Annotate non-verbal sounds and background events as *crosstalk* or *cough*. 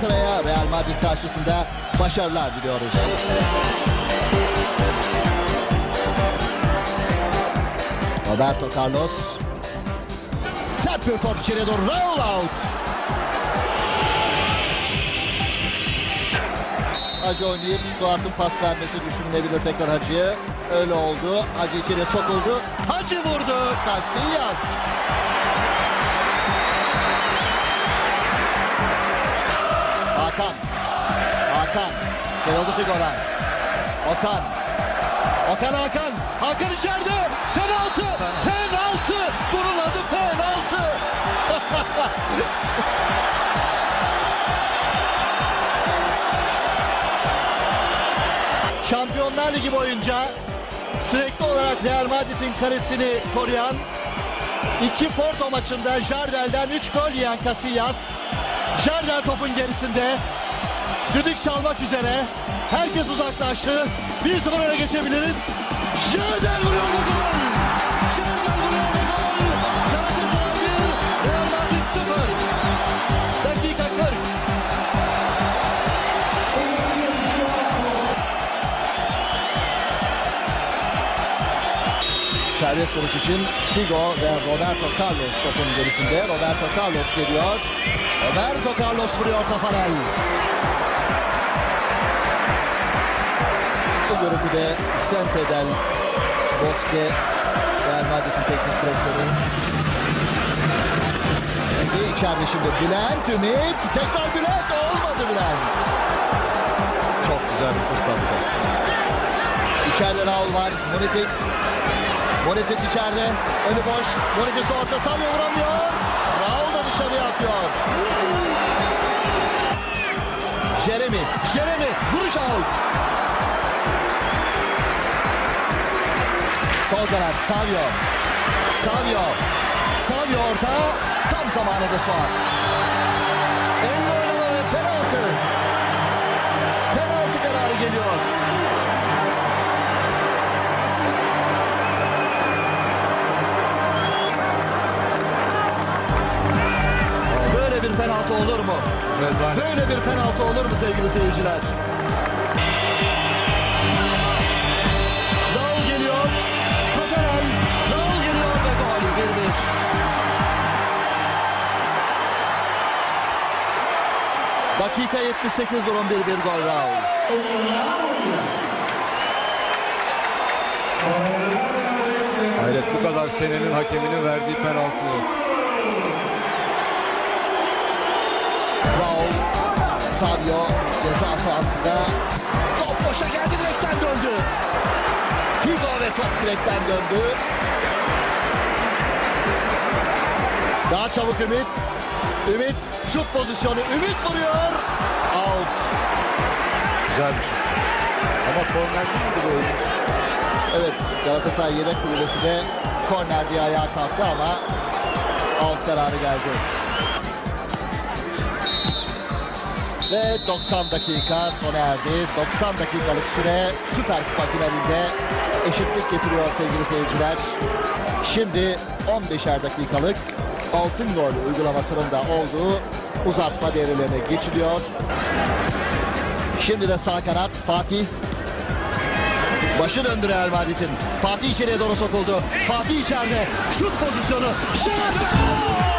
Galatasaray'a Real Madrid karşısında başarılar diliyoruz. Roberto Carlos. Sert bir top içeri doğru. Roll out. Hacı oynayıp Suat'ın pas vermesi düşünülebilir tekrar Hacı'ya. Öyle oldu. Hacı içeri sokuldu. Hacı vurdu. Casillas. Hakan. Hakan. Seroldu Figo'dan. Okan. Okan Hakan. Hakan içeride. Penaltı. Penaltı. Bunun adı penaltı. *laughs* Şampiyonlar Ligi boyunca sürekli olarak Real Madrid'in karesini koruyan iki Porto maçında Jardel'den 3 gol yiyen Casillas Jardel topun gerisinde. Düdük çalmak üzere. Herkes uzaklaştı. 1-0 öne geçebiliriz. Jardel vuruyor ve gol! Jardel gol! Galatasaray 1 Real Madrid 0 dakika 40 Serbest vuruş için Figo ve Roberto Carlos topun gerisinde. Roberto Carlos geliyor. Roberto Carlos vuruyor Tafarel. Bu görüntüde Vicente del Bosque Real Madrid'in teknik direktörü. Şimdi içeride şimdi Bülent Ümit. Tekrar Bülent olmadı Bülent. Çok güzel bir fırsattı. İçeride Raul var. Munitis. Munitis içeride. Önü boş. Munitis orta Savio vuramıyor. Atıyor. Jeremy. Jeremy. Vuruş out. Sol kanat Savio. Savio. Savio orta. Tam zamanında Suat. Penaltı olur mu? Rezalet. Böyle bir penaltı olur mu sevgili seyirciler? Raul geliyor. Taferel. Raul geliyor ve gol 1-1. Dakika 78 durum 1-1 gol Raul. Hayret bu kadar senenin hakeminin verdiği penaltı yok. Raul, Savio ceza sahasında top boşa geldi direkten döndü. Figo ve top direkten döndü. Daha çabuk Ümit. Ümit şut pozisyonu. Ümit vuruyor. Out. Güzel bir şey. Ama korner değil miydi bu? Evet Galatasaray yedek kulübesinde korner diye ayağa kalktı ama out kararı geldi. Ve 90 dakika sona erdi. 90 dakikalık süre Süper Kupa finalinde eşitlik getiriyor sevgili seyirciler. Şimdi 15'er dakikalık altın gol uygulamasının da olduğu uzatma devrelerine geçiliyor. Şimdi de sağ kanat Fatih Başı döndü Real Madrid'in. Fatih içeriye doğru sokuldu. Fatih içeride. Şut pozisyonu. Şut!